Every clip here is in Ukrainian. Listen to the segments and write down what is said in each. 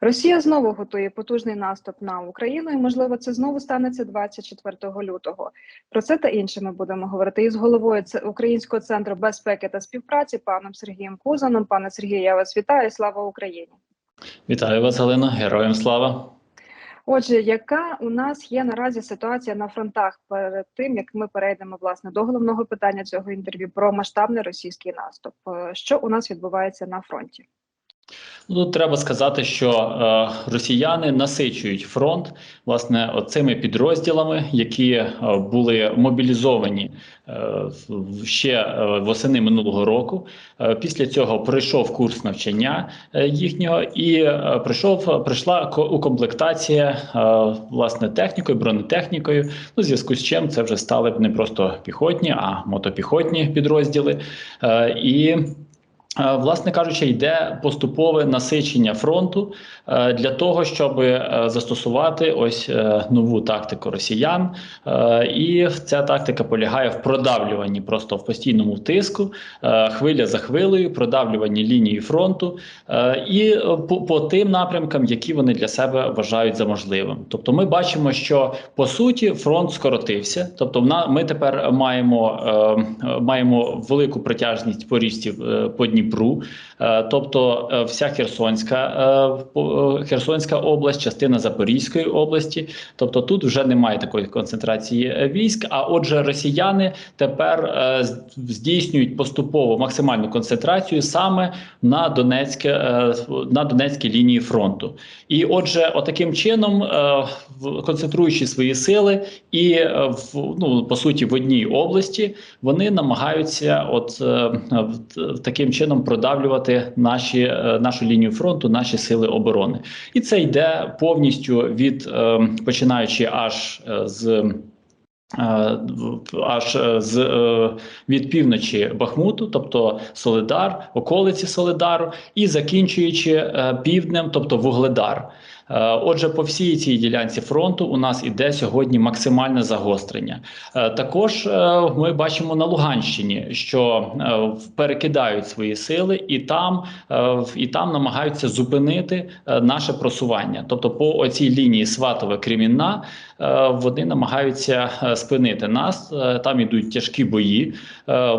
Росія знову готує потужний наступ на Україну, і можливо це знову станеться 24 лютого. Про це та інше ми будемо говорити із головою Українського центру безпеки та співпраці паном Сергієм Кузаном. Пане Сергію, я вас вітаю. Слава Україні! Вітаю вас, Галина, героям слава. Отже, яка у нас є наразі ситуація на фронтах перед тим, як ми перейдемо власне до головного питання цього інтерв'ю про масштабний російський наступ? Е, Що у нас відбувається на фронті? Ну, Тут треба сказати, що е, росіяни насичують фронт власне оцими підрозділами, які е, були мобілізовані е, ще е, восени минулого року. Е, після цього пройшов курс навчання е, їхнього, і е, прийшов прийшла укомплектація е, власне технікою, бронетехнікою. Ну, зв'язку з чим це вже стали б не просто піхотні, а мотопіхотні підрозділи. Е, і Е, Власне кажучи, йде поступове насичення фронту е, для того, щоб е, застосувати ось е, нову тактику росіян. Е, І ця тактика полягає в продавлюванні просто в постійному тиску, е, хвиля за хвилею, продавлюванні лінії фронту е, і е, по, по тим напрямкам, які вони для себе вважають за можливим. Тобто, ми бачимо, що по суті фронт скоротився. Тобто, ми тепер маємо, е, е, маємо велику протяжність по річці е, по Дніпру. Е, Тобто, е, вся Херсонська, е, е, Херсонська область, частина Запорізької області. Тобто тут вже немає такої концентрації е, військ. А отже, росіяни тепер е, здійснюють поступово максимальну концентрацію саме на Донецьке е, на Донецькій лінії фронту. І отже, отаким чином, е, концентруючи свої сили, і е, в ну по суті в одній області вони намагаються, от е, таким чином продавлювати наші е, нашу лінію фронту, наші сили оборони, і це йде повністю від е, починаючи аж е, з. е, Аж з від півночі Бахмуту, тобто Солидар, околиці Солидару, і закінчуючи півднем, тобто Вугледар. Е, Отже, по всій цій ділянці фронту у нас іде сьогодні максимальне загострення. Е, Також е, ми бачимо на Луганщині, що перекидають свої сили, і там, і там намагаються зупинити наше просування. Тобто, по оцій лінії сватове кремінна вони намагаються спинити нас. Там ідуть тяжкі бої.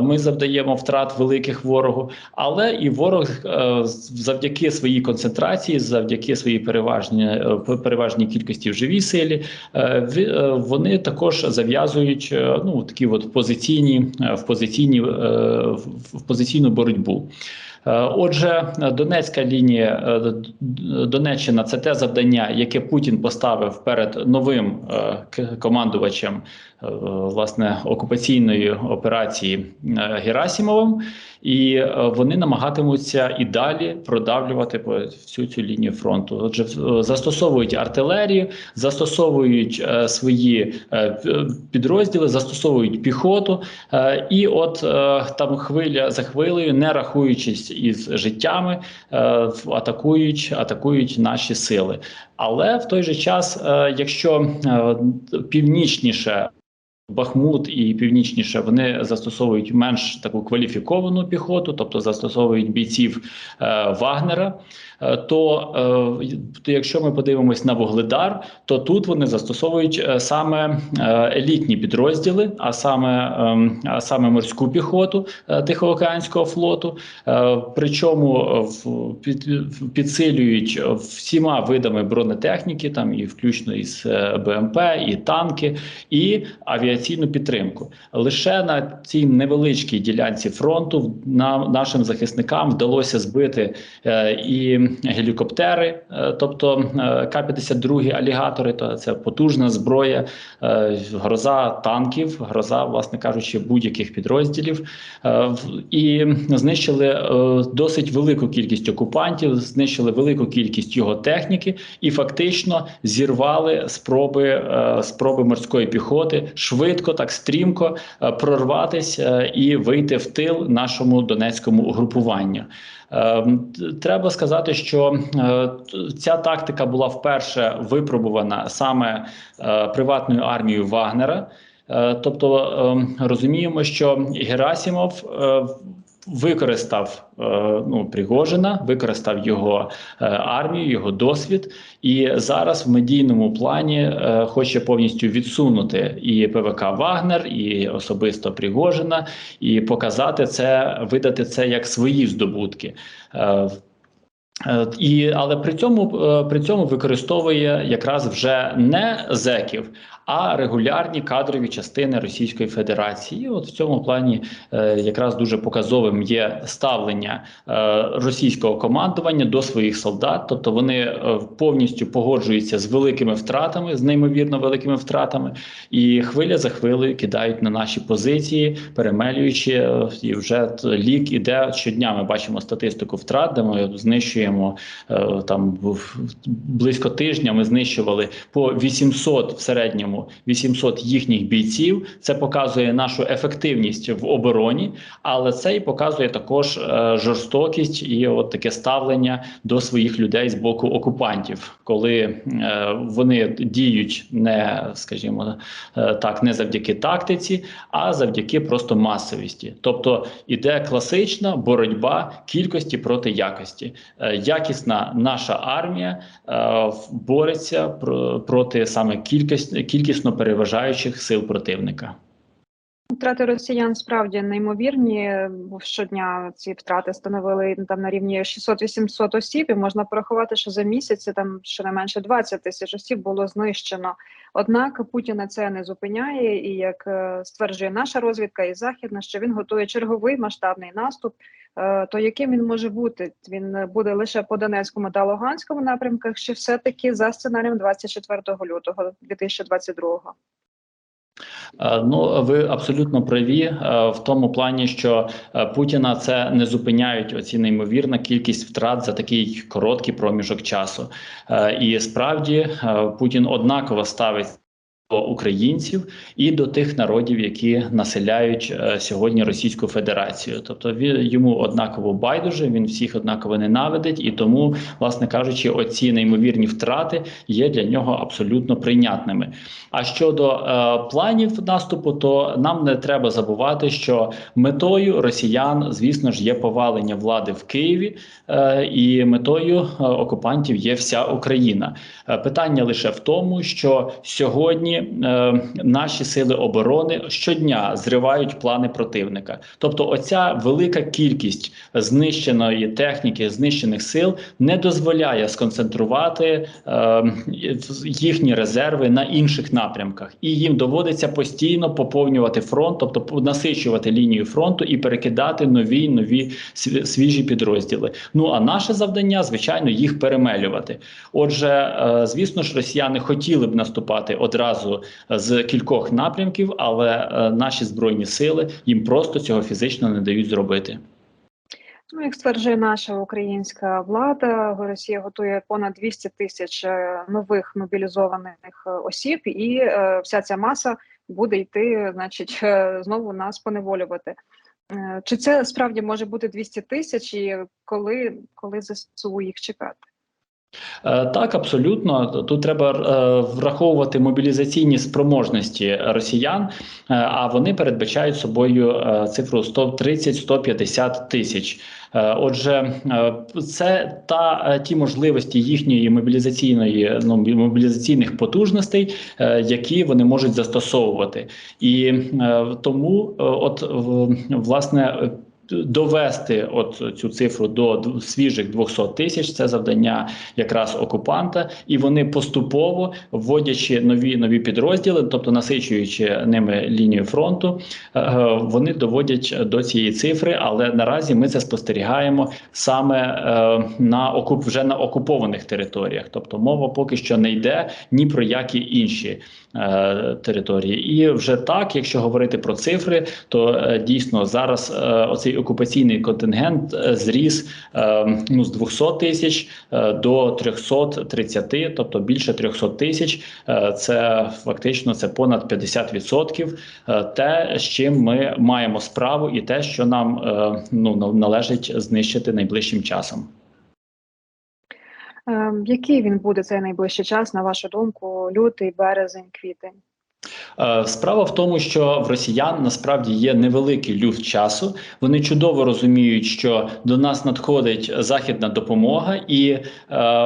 Ми завдаємо втрат великих ворогу, але і ворог завдяки своїй концентрації, завдяки своїй переважній е, переважній кількості в живій силі, е, е, вони також зав'язують ну такі от позиційні в позиційні в позиційну боротьбу. Е, Отже, Донецька лінія е, Донеччина це те завдання, яке Путін поставив перед новим е, командувачем власне окупаційної операції Герасімовим, і вони намагатимуться і далі продавлювати всю цю лінію фронту. Отже, застосовують артилерію, застосовують свої підрозділи, застосовують піхоту, і от там хвиля за хвилею, не рахуючись із життями, е, атакують, атакують наші сили. Але в той же час, е, якщо е, північніше Бахмут і північніше вони застосовують менш таку кваліфіковану піхоту, тобто застосовують бійців е, Вагнера. Е, То, е, якщо ми подивимось на Вугледар, то тут вони застосовують е, саме елітні підрозділи, а саме, ем, а саме морську піхоту Тихоокеанського флоту. Причому підсилюють всіма видами бронетехніки, там і включно із БМП, і танки, і авіаційну підтримку. Лише на цій невеличкій ділянці фронту нам нашим захисникам вдалося збити і гелікоптери, е, тобто е, К-52 алігатори, то це потужна зброя, е, гроза танків, гроза, власне кажучи, будь-яких підрозділів, і знищили досить велику кількість окупантів, знищили велику кількість його техніки і фактично зірвали спроби, спроби морської піхоти швидко, так стрімко прорватися і вийти в тил нашому донецькому угрупуванню. Е, т- Треба сказати, що е, ця тактика була вперше випробувана саме е, приватною армією Вагнера. Е, Тобто е, розуміємо, що Герасімов використав е, ну, Пригожина, використав його е, армію, його досвід, і зараз в медійному плані е, хоче повністю відсунути і ПВК Вагнер, і особисто Пригожина, і показати це, видати це як свої здобутки. І але при цьому при цьому використовує якраз вже не зеків, а регулярні кадрові частини Російської Федерації. От в цьому плані е, якраз дуже показовим є ставлення е, російського командування до своїх солдат, тобто вони е, повністю погоджуються з великими втратами, з неймовірно великими втратами, і хвиля за хвилею кидають на наші позиції, перемелюючи і вже лік іде щодня. Ми бачимо статистику втрат, де ми знищуємо там близько тижня. Ми знищували по 800 в середньому 800 їхніх бійців. Це показує нашу ефективність в обороні, але це і показує також е, жорстокість і от таке ставлення до своїх людей з боку окупантів, коли е, вони діють не, скажімо е, так, не завдяки тактиці, а завдяки просто масовісті. Тобто іде класична боротьба кількості проти якості. Якісна наша армія бореться про- проти саме кількість, кількісно переважаючих сил противника. Втрати росіян справді неймовірні. Щодня ці втрати становили там на рівні 600-800 осіб. І можна порахувати, що за місяці там щонайменше 20 тисяч осіб було знищено. Однак Путіна це не зупиняє, і як е, стверджує наша розвідка і західна, що він готує черговий масштабний наступ. Е, То яким він може бути? Він буде лише по Донецькому та Луганському напрямках, чи все-таки за сценарієм 24 лютого 2022? Е, Ну, ви абсолютно праві е, в тому плані, що Путіна це не зупиняють оці неймовірна кількість втрат за такий короткий проміжок часу. І справді Путін однаково ставить. Українців і до тих народів, які населяють е, сьогодні Російську Федерацію, тобто він йому однаково байдуже, він всіх однаково ненавидить, і тому, власне кажучи, оці неймовірні втрати є для нього абсолютно прийнятними. А щодо е, планів наступу, то нам не треба забувати, що метою росіян, звісно ж, є повалення влади в Києві, е, і метою е, окупантів є вся Україна. Е, питання лише в тому, що сьогодні е, наші сили оборони щодня зривають плани противника. Тобто, оця велика кількість знищеної техніки, знищених сил не дозволяє сконцентрувати е, їхні резерви на інших напрямках, і їм доводиться постійно поповнювати фронт, тобто насичувати лінію фронту і перекидати нові нові свіжі підрозділи. Ну а наше завдання, звичайно, їх перемелювати. Отже, е, звісно ж, росіяни хотіли б наступати одразу з кількох напрямків, але е, наші збройні сили їм просто цього фізично не дають зробити. Ну, як стверджує наша українська влада, Росія готує понад 200 тисяч е, нових мобілізованих е, осіб, і е, вся ця маса буде йти, значить, е, знову нас поневолювати. Е, Чи це справді може бути 200 тисяч, і коли, коли ЗСУ їх чекати? Е, Так, абсолютно. Тут треба е, враховувати мобілізаційні спроможності росіян, е, а вони передбачають собою цифру 130-150 тисяч. Отже, це та ті можливості їхньої мобілізаційної ну мобілізаційних потужностей, які вони можуть застосовувати, і тому, от власне. Довести от цю цифру до свіжих 200 тисяч це завдання якраз окупанта, і вони поступово вводячи нові нові підрозділи, тобто насичуючи ними лінію фронту, е, е, вони доводять до цієї цифри. Але наразі ми це спостерігаємо саме е, на окуп вже на окупованих територіях. Тобто мова поки що не йде ні про які інші території. І вже так, якщо говорити про цифри, то дійсно зараз оцей окупаційний контингент е, зріс е, ну з 200 тисяч е, до 330, тобто більше 300 тисяч. Це фактично це понад 50%. Е, Те, з чим ми маємо справу, і те, що нам ну належить знищити найближчим часом. Е, Який він буде цей найближчий час, на вашу думку, лютий, березень, квітень? Е, Справа в тому, що в росіян насправді є невеликий люфт часу. Вони чудово розуміють, що до нас надходить західна допомога, і е,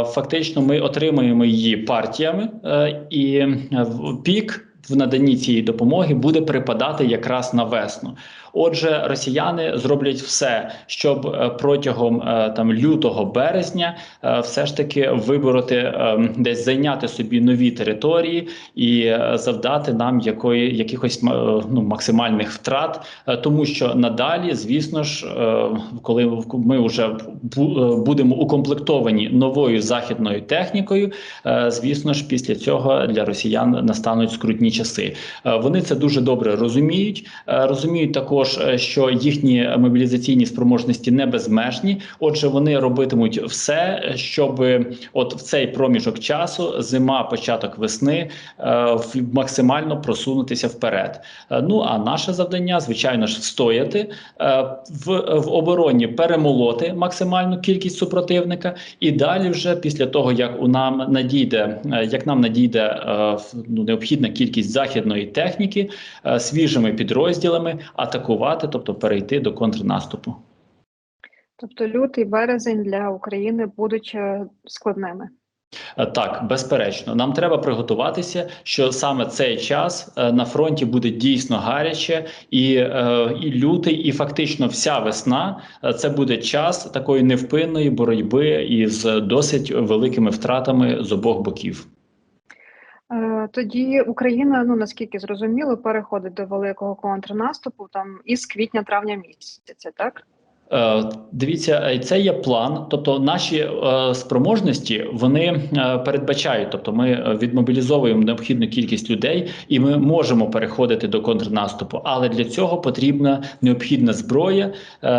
фактично ми отримуємо її партіями, е, і в пік в наданні цієї допомоги буде припадати якраз на весну. Отже, росіяни зроблять все, щоб е, протягом е, там лютого березня е, все ж таки вибороти десь зайняти собі нові території і завдати нам якої якихось ну, максимальних втрат, тому що надалі, звісно ж, коли ми вже будемо укомплектовані новою західною технікою, звісно ж, після цього для росіян настануть скрутні часи. Е, Вони це дуже добре розуміють. Е, Розуміють також, е, що їхні мобілізаційні спроможності не безмежні. Отже, вони робитимуть все, щоб от в цей проміжок часу, зима, початок весни, максимально просунутися вперед. Ну а наше завдання, звичайно ж, встояти в, в обороні, перемолоти максимальну кількість супротивника, і далі, вже після того як у нам надійде, як нам надійде ну, необхідна кількість західної техніки, е, свіжими підрозділами атакувати, тобто перейти до контрнаступу. Тобто лютий березень для України будуть е, складними. Е, Так, безперечно, нам треба приготуватися, що саме цей час на фронті буде дійсно гаряче, і, і лютий, і фактично вся весна це буде час такої невпинної боротьби із досить великими втратами з обох боків. Е, Тоді Україна, ну наскільки зрозуміло, переходить до великого контрнаступу там із квітня-травня місяця, так? Е, Дивіться, е, це є план. Тобто, наші е, спроможності вони передбачають. Тобто, ми відмобілізовуємо необхідну кількість людей, і ми можемо переходити до контрнаступу. Але для цього потрібна необхідна зброя.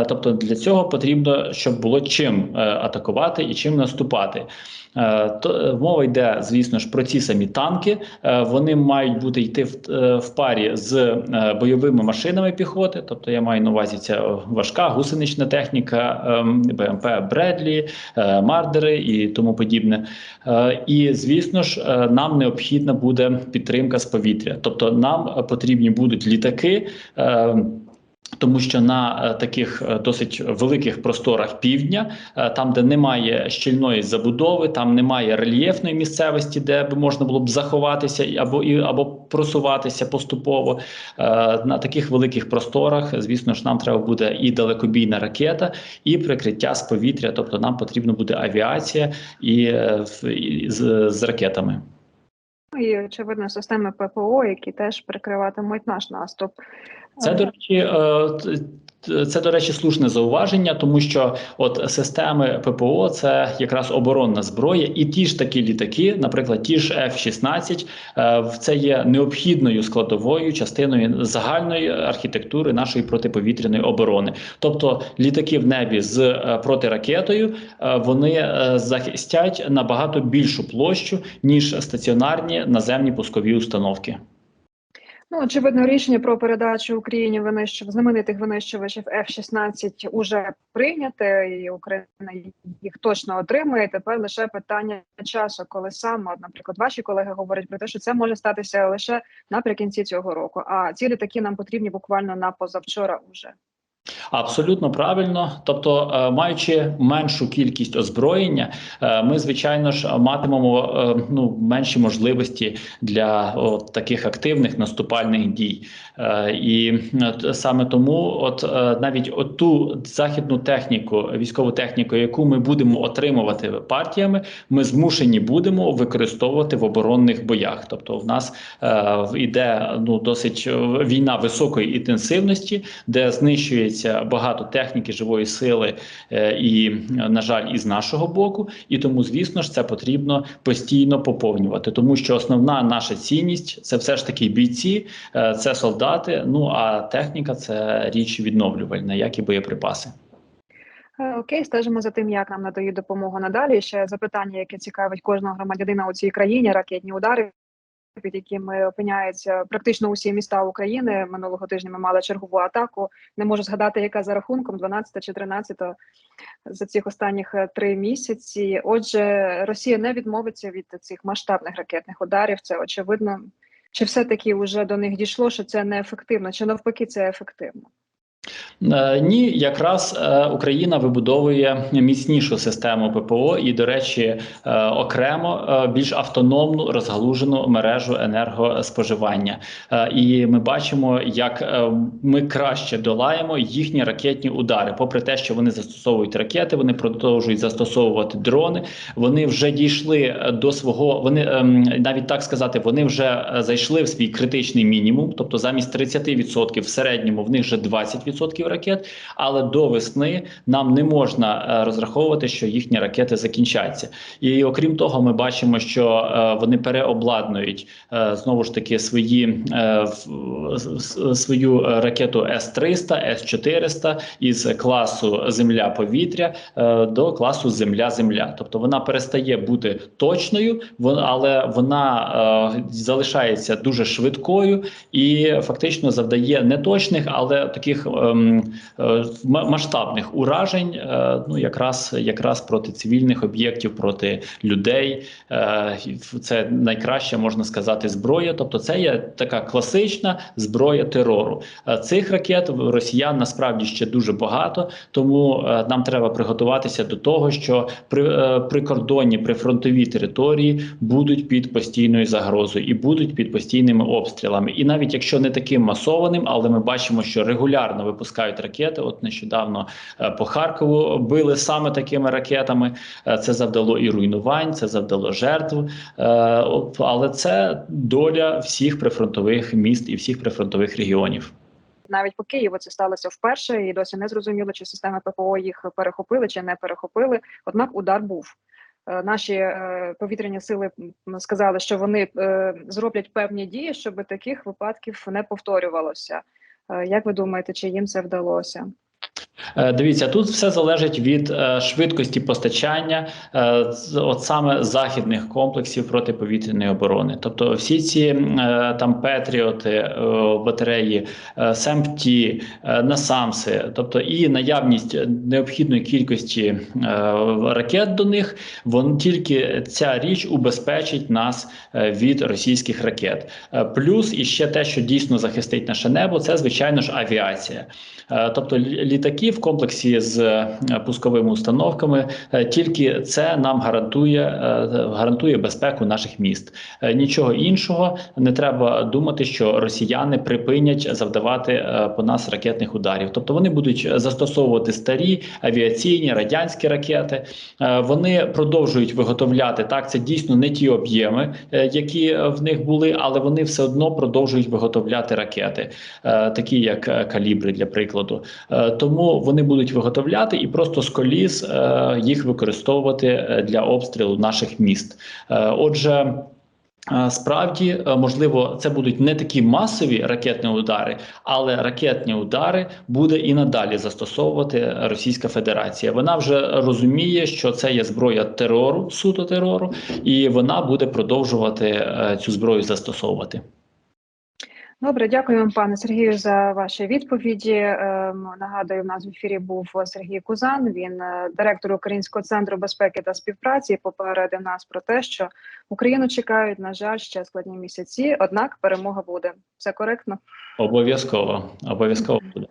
Тобто, для цього потрібно, щоб було чим атакувати і чим наступати. То мова йде, звісно ж, про ці самі танки. Вони мають бути йти в, в парі з бойовими машинами піхоти. Тобто, я маю на увазі ця важка гусенична техніка, ем, БМП Бредлі, е, Мардери і тому подібне. Е, І звісно ж, е, нам необхідна буде підтримка з повітря. Тобто, нам потрібні будуть літаки. Тому що на е, таких е, досить великих просторах півдня, е, там, де немає щільної забудови, там немає рельєфної місцевості, де б можна було б заховатися або і або просуватися поступово. На таких великих просторах, звісно ж, нам треба буде і далекобійна ракета, і прикриття з повітря. Тобто, нам потрібна буде авіація і, і з, з ракетами. Ну, І очевидно, системи ППО, які теж прикриватимуть наш наступ. Це до речі, е, це до речі, слушне зауваження, тому що от системи ППО це якраз оборонна зброя, і ті ж такі літаки, наприклад, ті ж F-16, е, це є необхідною складовою частиною загальної архітектури нашої протиповітряної оборони. Тобто літаки в небі з е, протиракетою вони захистять набагато більшу площу ніж стаціонарні наземні пускові установки. Ну, очевидно, рішення про передачу Україні винищив знаменитих винищувачів F-16 уже прийняте, і Україна їх точно отримує. Тепер лише питання часу, коли саме, наприклад, ваші колеги говорять про те, що це може статися лише наприкінці цього року. А ці літаки нам потрібні буквально на позавчора уже. Абсолютно правильно. Тобто, е, маючи меншу кількість озброєння, е, ми звичайно ж матимемо е, ну менші можливості для от, таких активних наступальних дій. І саме тому, от навіть оту західну техніку, військову техніку, яку ми будемо отримувати партіями, ми змушені будемо використовувати в оборонних боях. Тобто, в нас е, іде ну досить війна високої інтенсивності, де знищується багато техніки живої сили, е, і, на жаль, із нашого боку. І тому, звісно ж, це потрібно постійно поповнювати, тому що основна наша цінність це все ж таки бійці, е, це солдати. Ну а техніка це річ відновлювальна, як і боєприпаси. Е, Окей, стежимо за тим, як нам надають допомогу надалі. Ще запитання, яке цікавить кожного громадянина у цій країні, ракетні удари, під якими опиняються практично усі міста України. Минулого тижня ми мали чергову атаку. Не можу згадати, яка за рахунком 12 чи 13 за цих останніх е, три місяці. Отже, Росія не відмовиться від цих масштабних ракетних ударів. Це очевидно. Чи все-таки вже до них дійшло, що це неефективно, чи навпаки це ефективно? Е, Ні, якраз е, Україна вибудовує міцнішу систему ППО і, до речі, е, окремо більш автономну розгалужену мережу енергоспоживання. І ми бачимо, як ми краще долаємо їхні ракетні удари. Попри те, що вони застосовують ракети, вони продовжують застосовувати дрони. Вони вже дійшли до свого. Вони ем, навіть так сказати, вони вже зайшли в свій критичний мінімум, тобто замість 30% в середньому в них вже 20% ракет. Але до весни нам не можна е, розраховувати, що їхні ракети закінчаться. І окрім того, ми бачимо, що е, вони переобладнують е, знову ж таки свої свою ракету С-300, С-400 із класу Земля-повітря до класу Земля-Земля. Тобто вона перестає бути точною, але вона залишається дуже швидкою і фактично завдає не точних, але таких ем, масштабних уражень, е, ну якраз якраз проти цивільних об'єктів, проти людей. Е, Це найкраща можна сказати зброя. Тобто, це є така класична зброя терору. Е, Цих ракет росіян насправді ще дуже багато, тому е, нам треба приготуватися до того, що при е, прикордонні прифронтові території будуть під постійною загрозою і будуть під постійними обстрілами. І навіть якщо не таким масованим, але ми бачимо, що регулярно випускають ракети. От нещодавно е, по Харкову били саме такими ракетами. Е, Це завдало і руйнувань, це завдало жертв. Е, Але це доля всіх прифронтових міст і всіх прифронтових регіонів. Навіть по Києву це сталося вперше, і досі не зрозуміло, чи системи ППО їх перехопили чи не перехопили. Однак удар був. Наші повітряні сили сказали, що вони зроблять певні дії, щоб таких випадків не повторювалося. Е, Як ви думаєте, чи їм це вдалося? Е, Дивіться, тут все залежить від е, швидкості постачання, е, от саме західних комплексів протиповітряної оборони. Тобто, всі ці там Петріоти, батареї, е, СМТ, е, Насамси, тобто і наявність необхідної кількості ракет до них, вон тільки ця річ убезпечить нас від російських ракет. Плюс і ще те, що дійсно захистить наше небо, це звичайно ж авіація. Е, Тобто лі- літаки в комплексі з е, пусковими установками, е, тільки це нам гарантує, е, гарантує безпеку наших міст. Нічого іншого не треба думати, що росіяни припинять завдавати по нас ракетних ударів. Тобто вони будуть застосовувати старі авіаційні радянські ракети. Вони продовжують виготовляти так. Це дійсно не ті об'єми, які в них були, але вони все одно продовжують виготовляти ракети, такі як калібри, для прикладу. Тому вони будуть виготовляти і просто з коліс е, їх використовувати е, для обстрілу наших міст. Е, Отже. Справді, можливо, це будуть не такі масові ракетні удари, але ракетні удари буде і надалі застосовувати Російська Федерація. Вона вже розуміє, що це є зброя терору, суто терору, і вона буде продовжувати цю зброю застосовувати. Добре, дякую вам, пане Сергію, за ваші відповіді. Ем, Нагадую, в нас в ефірі був Сергій Кузан. Він е, директор Українського центру безпеки та співпраці. Попередив нас про те, що Україну чекають, на жаль, ще складні місяці. Однак перемога буде. Все коректно. Обов'язково, обов'язково буде.